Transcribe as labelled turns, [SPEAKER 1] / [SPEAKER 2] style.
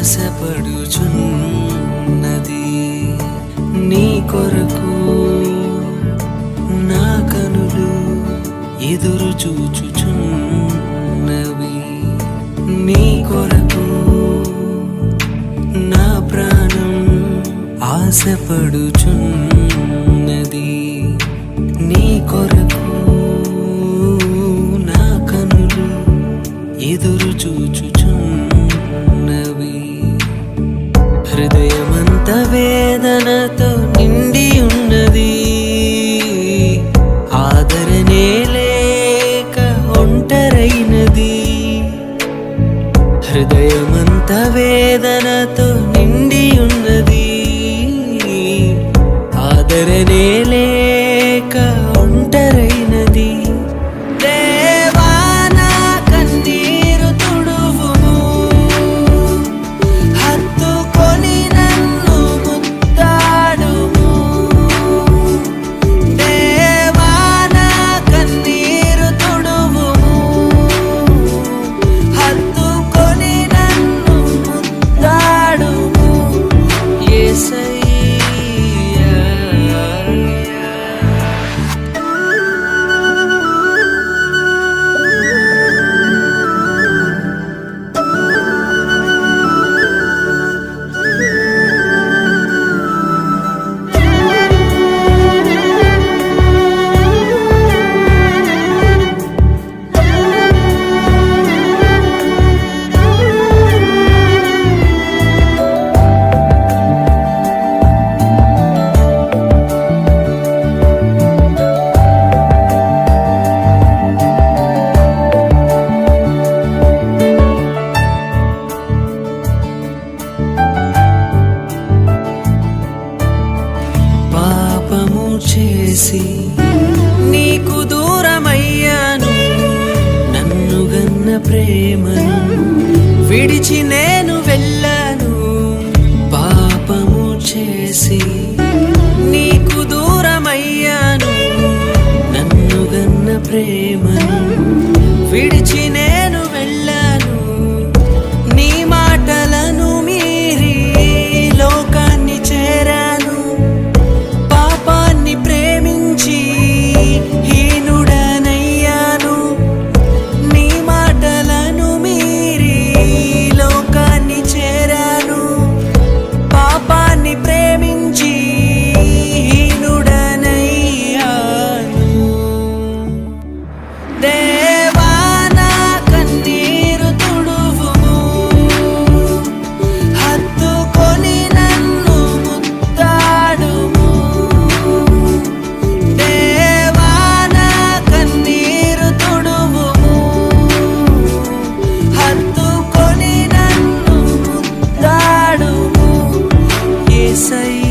[SPEAKER 1] ఆశపడుచున్నది నీ కొరకు నా కనులు ఎదురు చూచుచున్నవి. నీ కొరకు నా ప్రాణం ఆశపడుచున్నది. నీ కొరకు నా కనులు ఎదురు చూచు హృదయమంత వేదనతో నిండి ఉన్నది ఆదరణే లేక ఒంటరైనది. హృదయమంత వేదనతో నిండి ఉన్నది ఆదరణే లేక ఒంటరైనది. తన ప్రేమను విడిచి నేను వెళ్ళను. పాపము చేసి నీకు దూరమయ్యాను. నన్ను గన్న ప్రేమ say